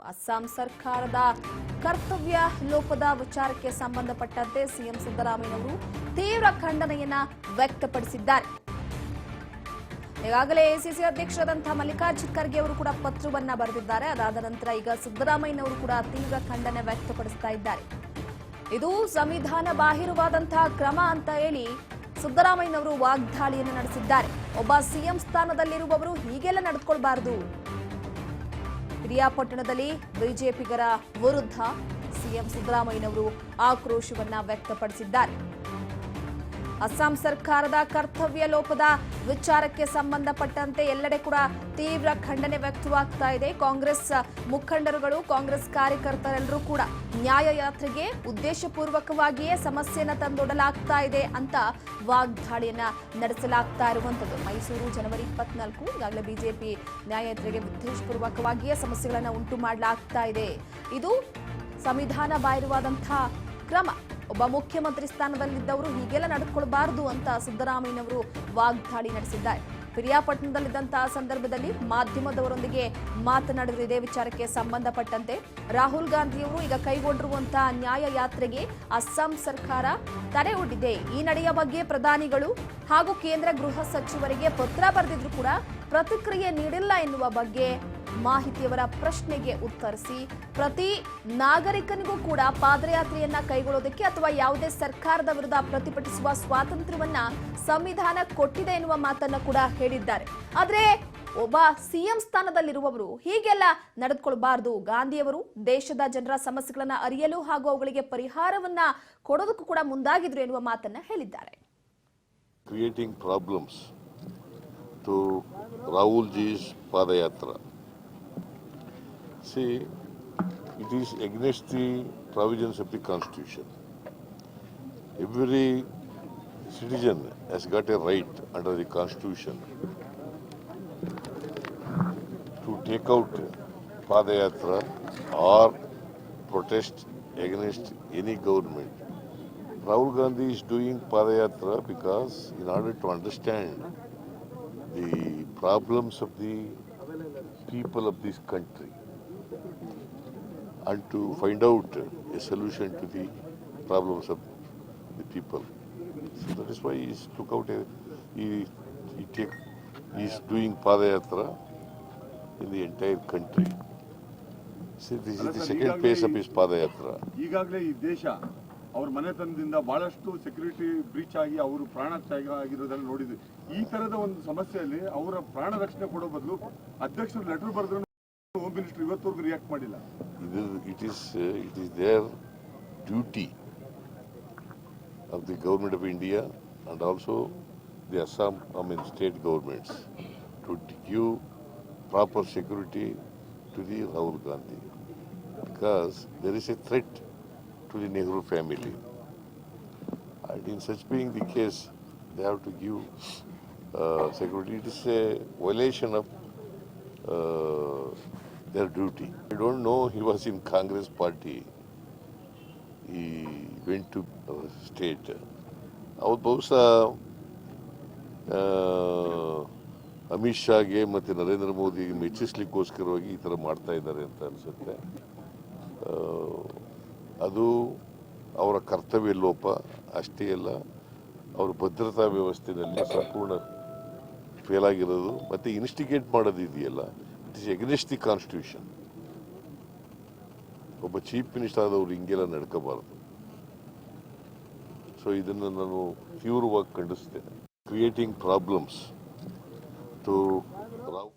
ಅಸ್ಸಾಂ ಸರ್ಕಾರದ ಕರ್ತವ್ಯ ಲೋಪದ ವಿಚಾರಕ್ಕೆ ಸಂಬಂಧಪಟ್ಟಂತೆ ಸಿಎಂ ಸಿದ್ದರಾಮಯ್ಯನವರು ತೀವ್ರ ಖಂಡನೆಯನ್ನ ವ್ಯಕ್ತಪಡಿಸಿದ್ದಾರೆ. ಈಗಾಗಲೇ ಎಸಿಸಿ ಅಧ್ಯಕ್ಷರಾದಂತಹ ಮಲ್ಲಿಕಾರ್ಜುನ್ ಖರ್ಗೆ ಅವರು ಕೂಡ ಪತ್ರವನ್ನ ಬರೆದಿದ್ದಾರೆ. ಅದಾದ ನಂತರ ಈಗ ಸಿದ್ದರಾಮಯ್ಯನವರು ಕೂಡ ತೀವ್ರ ಖಂಡನೆ ವ್ಯಕ್ತಪಡಿಸ್ತಾ ಇದ್ದಾರೆ. ಇದು ಸಂವಿಧಾನ ಬಾಹಿರವಾದಂತಹ ಕ್ರಮ ಅಂತ ಹೇಳಿ ಸಿದ್ದರಾಮಯ್ಯನವರು ವಾಗ್ದಾಳಿಯನ್ನು ನಡೆಸಿದ್ದಾರೆ. ಒಬ್ಬ ಸಿಎಂ ಸ್ಥಾನದಲ್ಲಿರುವವರು ಹೀಗೆಲ್ಲ ನಡೆದುಕೊಳ್ಬಾರದು ಹಿರಿಯಾಪಟ್ಟಣದಲ್ಲಿ ಬಿಜೆಪಿಗರ ವಿರುದ್ಧ ಸಿಎಂ ಸಿದ್ದರಾಮಯ್ಯನವರು ಆಕ್ರೋಶವನ್ನ ವ್ಯಕ್ತಪಡಿಸಿದ್ದಾರೆ. ಅಸ್ಸಾಂ ಸರ್ಕಾರದ ಕರ್ತವ್ಯ ಲೋಪದ ವಿಚಾರಕ್ಕೆ ಸಂಬಂಧಪಟ್ಟಂತೆ ಎಲ್ಲೆಡೆ ಕೂಡ ತೀವ್ರ ಖಂಡನೆ ವ್ಯಕ್ತವಾಗ್ತಾ ಇದೆ. ಕಾಂಗ್ರೆಸ್ ಮುಖಂಡರುಗಳು, ಕಾಂಗ್ರೆಸ್ ಕಾರ್ಯಕರ್ತರೆಲ್ಲರೂ ಕೂಡ ನ್ಯಾಯಯಾತ್ರೆಗೆ ಉದ್ದೇಶಪೂರ್ವಕವಾಗಿಯೇ ಸಮಸ್ಯೆಯನ್ನು ತಂದೊಡಲಾಗ್ತಾ ಇದೆ ಅಂತ ವಾಗ್ದಾಳಿಯನ್ನ ನಡೆಸಲಾಗ್ತಾ ಇರುವಂತದ್ದು ಮೈಸೂರು ಜನವರಿ ಇಪ್ಪತ್ನಾಲ್ಕು, ಈಗಾಗಲೇ ಬಿಜೆಪಿ ನ್ಯಾಯಯಾತ್ರೆಗೆ ಉದ್ದೇಶಪೂರ್ವಕವಾಗಿಯೇ ಸಮಸ್ಯೆಗಳನ್ನು ಉಂಟು ಮಾಡಲಾಗ್ತಾ ಇದೆ. ಇದು ಸಂವಿಧಾನ ಬಾಹಿರವಾದಂತಹ ಕ್ರಮ. ಒಬ್ಬ ಮುಖ್ಯಮಂತ್ರಿ ಸ್ಥಾನದಲ್ಲಿದ್ದವರು ಹೀಗೆಲ್ಲ ನಡೆದುಕೊಳ್ಬಾರದು ಅಂತ ಸಿದ್ದರಾಮಯ್ಯನವರು ವಾಗ್ದಾಳಿ ನಡೆಸಿದ್ದಾರೆ. ಪಿರಿಯಾಪಟ್ಟಣದಲ್ಲಿದ್ದಂತಹ ಸಂದರ್ಭದಲ್ಲಿ ಮಾಧ್ಯಮದವರೊಂದಿಗೆ ಮಾತನಾಡಿದ ಇದೇ ವಿಚಾರಕ್ಕೆ ಸಂಬಂಧಪಟ್ಟಂತೆ ರಾಹುಲ್ ಗಾಂಧಿಯವರು ಈಗ ಕೈಗೊಂಡಿರುವಂತಹ ನ್ಯಾಯ ಯಾತ್ರೆಗೆ ಅಸ್ಸಾಂ ಸರ್ಕಾರ ತಡೆ ಒಡ್ಡಿದೆ. ಈ ನಡೆಯ ಬಗ್ಗೆ ಪ್ರಧಾನಿಗಳು ಹಾಗೂ ಕೇಂದ್ರ ಗೃಹ ಸಚಿವರಿಗೆ ಪತ್ರ ಬರೆದಿದ್ರು ಕೂಡ ಪ್ರತಿಕ್ರಿಯೆ ನೀಡಿಲ್ಲ ಎನ್ನುವ ಬಗ್ಗೆ ಮಾಹಿತಿಯವರ ಪ್ರಶ್ನೆಗೆ ಉತ್ತರಿಸಿ, ಪ್ರತಿ ನಾಗರಿಕನಿಗೂ ಕೂಡ ಪಾದಯಾತ್ರೆಯನ್ನ ಕೈಗೊಳ್ಳೋದಕ್ಕೆ ಅಥವಾ ಯಾವುದೇ ಸರ್ಕಾರದ ವಿರುದ್ಧ ಪ್ರತಿಭಟಿಸುವ ಸ್ವಾತಂತ್ರ್ಯವನ್ನ ಸಂವಿಧಾನ ಕೊಟ್ಟಿದೆ ಎನ್ನುವ ಮಾತನ್ನ ಕೂಡ ಹೇಳಿದ್ದಾರೆ. ಆದ್ರೆ ಒಬ್ಬ ಸಿಎಂ ಸ್ಥಾನದಲ್ಲಿರುವವರು ಹೀಗೆಲ್ಲ ನಡೆದುಕೊಳ್ಬಾರ್ದು. ಗಾಂಧಿಯವರು ದೇಶದ ಜನರ ಸಮಸ್ಯೆಗಳನ್ನ ಅರಿಯಲು ಹಾಗೂ ಅವುಗಳಿಗೆ ಪರಿಹಾರವನ್ನ ಕೊಡೋದಕ್ಕೂ ಕೂಡ ಮುಂದಾಗಿದ್ರು ಎನ್ನುವ ಮಾತನ್ನ ಹೇಳಿದ್ದಾರೆ. Creating problems to Rahul ji's Padayatra. See, it is against the provisions of the Constitution. Every citizen has got a right under the Constitution to take out Padayatra or protest against any government. Rahul Gandhi is doing Padayatra because in order to understand the problems of the people of this country and to find out a solution to the problems of the people. So that is why he took out a he he take he's is doing Padayatra in the entire country. See, this is the second phase of his Padayatra. ಈಗಾಗಲೇ ಈ ದೇಶ ಅವ್ರ ಮನೆತನದಿಂದ ಬಹಳಷ್ಟು security breach ಆಗಿ ಅವರು ಪ್ರಾಣ ತ್ಯಾಗ ಆಗಿರೋದನ್ನ ನೋಡಿದ್ವಿ ಈ ತರದ ಒಂದು ಸಮಸ್ಯೆಯಲ್ಲಿ ಅವರ ಪ್ರಾಣ ರಕ್ಷಣೆ ಕೊಡೋ ಬದಲು ಅಧ್ಯಕ್ಷರು ಲೆಟರ್ ಬರೆದ್ರು ಮಿನಿಸ್ಟರ್ ಇವತ್ತವರೆಗೂ ರಿಯಾಕ್ಟ್ ಮಾಡಿಲ್ಲ It is, it is, uh, it is their duty of the government of India and also the Assam, I mean state governments to give proper security to the Rahul Gandhi because there is a threat to the Nehru family. And in such being the case, they have to give uh, security. It is a violation of uh, their duty. I don't know he was in Congress party. He went to uh, state. ಅವ್ರು ಬಹುಶಃ ಅಮಿತ್ ಶಾಗೆ ಮತ್ತು ನರೇಂದ್ರ ಮೋದಿಗೆ ಮೆಚ್ಚಿಸ್ಲಿಕ್ಕೋಸ್ಕರವಾಗಿ ಈ ಥರ ಮಾಡ್ತಾ ಇದ್ದಾರೆ ಅಂತ ಅನಿಸುತ್ತೆ ಅದು ಅವರ ಕರ್ತವ್ಯ ಲೋಪ ಅಷ್ಟೇ ಅಲ್ಲ ಅವರ ಭದ್ರತಾ ವ್ಯವಸ್ಥೆಯಲ್ಲಿ ಸಂಪೂರ್ಣ ಫೇಲ್ ಆಗಿರೋದು ಮತ್ತು ಇನ್ಸ್ಟಿಗೇಟ್ ಮಾಡೋದು ಇದೆಯಲ್ಲ ಇಟ್ ಎಗ್ನೆಸ್ಟ್ ದಿ ಕಾನ್ಸ್ಟಿಟ್ಯೂಷನ್ ಒಬ್ಬ ಚೀಫ್ ಮಿನಿಸ್ಟರ್ ಆದವರು ಹಿಂಗೆಲ್ಲ ನಡ್ಕೋಬಾರ್ದು ಸೊ ಇದನ್ನು ನಾನು ತೀವ್ರವಾಗಿ ಖಂಡಿಸ್ತೇನೆ ಕ್ರಿಯೇಟಿಂಗ್ ಪ್ರಾಬ್ಲಮ್ಸ್ ಟು ರಾವ್